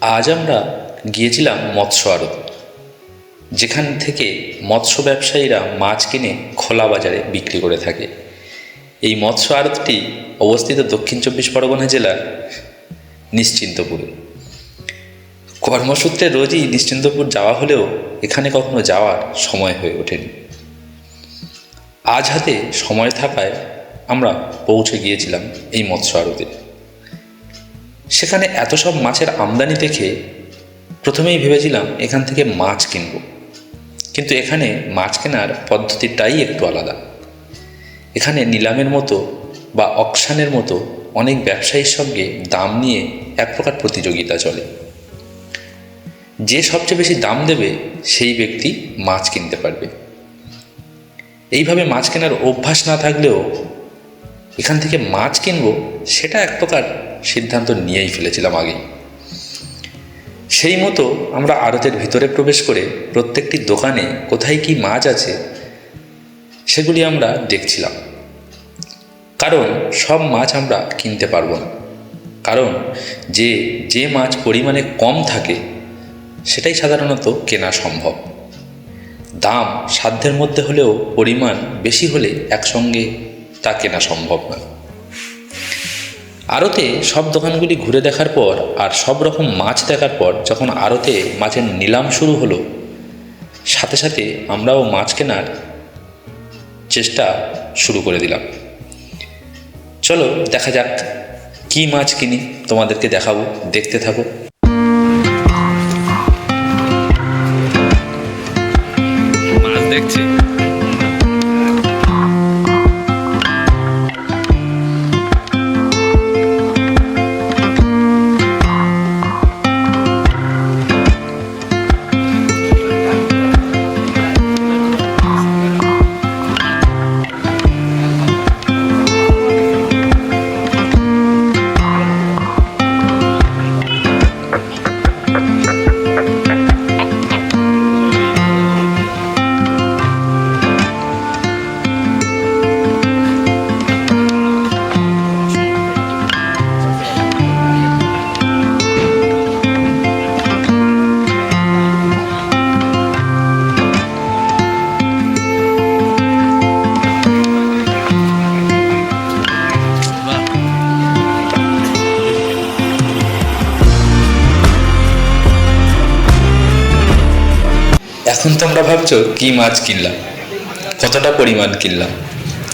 আজ আমরা গিয়েছিলাম মৎস্য আড়ত যেখান থেকে মৎস্য ব্যবসায়ীরা মাছ কিনে খোলা বাজারে বিক্রি করে থাকে। এই মৎস্য আড়তটি অবস্থিত দক্ষিণ চব্বিশ পরগনা জেলার নিশ্চিন্তপুরে। কর্মসূত্রে রোজই নিশ্চিন্তপুর যাওয়া হলেও এখানে কখনো যাওয়ার সময় হয়ে ওঠেনি। আজ হাতে সময় থাকায় আমরা পৌঁছে গিয়েছিলাম এই মৎস্য আড়তে সেখানে এত সব মাছের আমদানি দেখে প্রথমেই ভেবেছিলাম এখান থেকে মাছ কিনব। কিন্তু এখানে মাছ কেনার পদ্ধতিটাই একটু আলাদা। এখানে নিলামের মতো বা অকশানের মতো অনেক ব্যবসায়ীর সঙ্গে দাম নিয়ে এক প্রকার প্রতিযোগিতা চলে। যে সবচেয়ে বেশি দাম দেবে সেই ব্যক্তি মাছ কিনতে পারবে। এইভাবে মাছ কেনার অভ্যাস না থাকলেও এখান থেকে মাছ কিনবো, সেটা এক প্রকার সিদ্ধান্ত নিয়েই ফেলেছিলাম আগেই। সেই মতো আমরা আড়তের ভিতরে প্রবেশ করে প্রত্যেকটি দোকানে কোথায় কি মাছ আছে, সেগুলি আমরা দেখছিলাম। কারণ সব মাছ আমরা কিনতে পারব না। কারণ যে যে মাছ পরিমাণে কম থাকে, সেটাই সাধারণত কেনা সম্ভব। দাম সাধ্যের মধ্যে হলেও পরিমাণ বেশি হলে একসঙ্গে তা কেনা সম্ভব না আড়তে সব দোকানগুলি ঘুরে দেখার পর আর সব রকম মাছ দেখার পর যখন আড়তে মাছের নিলাম শুরু হলো, সাথে সাথে আমরাও মাছ কেনার চেষ্টা শুরু করে দিলাম। চলো দেখা যাক কি মাছ কিনি, তোমাদেরকে দেখাবো, দেখতে থাকো। এখন তোমরা ভাবছ কি মাছ কিনলাম? কতটা পরিমাণ কিনলাম?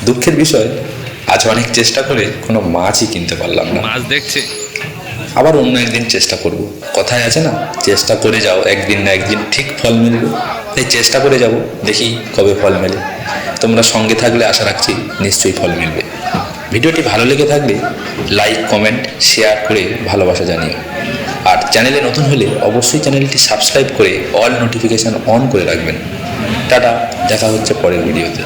দুঃখের বিষয় আজ অনেক চেষ্টা করে কোনো মাছই কিনতে পারলাম না। মাছ দেখছি। আবার অন্য একদিন চেষ্টা করব। কথায় আছে না চেষ্টা করে যাও একদিন না একদিন ঠিক ফল মিলবে। তাই চেষ্টা করে যাব দেখি কবে ফল মেলে। তোমরা সঙ্গে থাকলে আশা রাখছি নিশ্চয়ই ফল মিলবে। ভিডিওটি ভালো লেগে থাকলে লাইক কমেন্ট শেয়ার করে ভালোবাসা জানিও। আর চ্যানেলে নতুন হলে অবশ্যই চ্যানেলটি সাবস্ক্রাইব করে অল নোটিফিকেশান অন করে রাখবেন। টাটা, দেখা হচ্ছে পরের ভিডিওতে।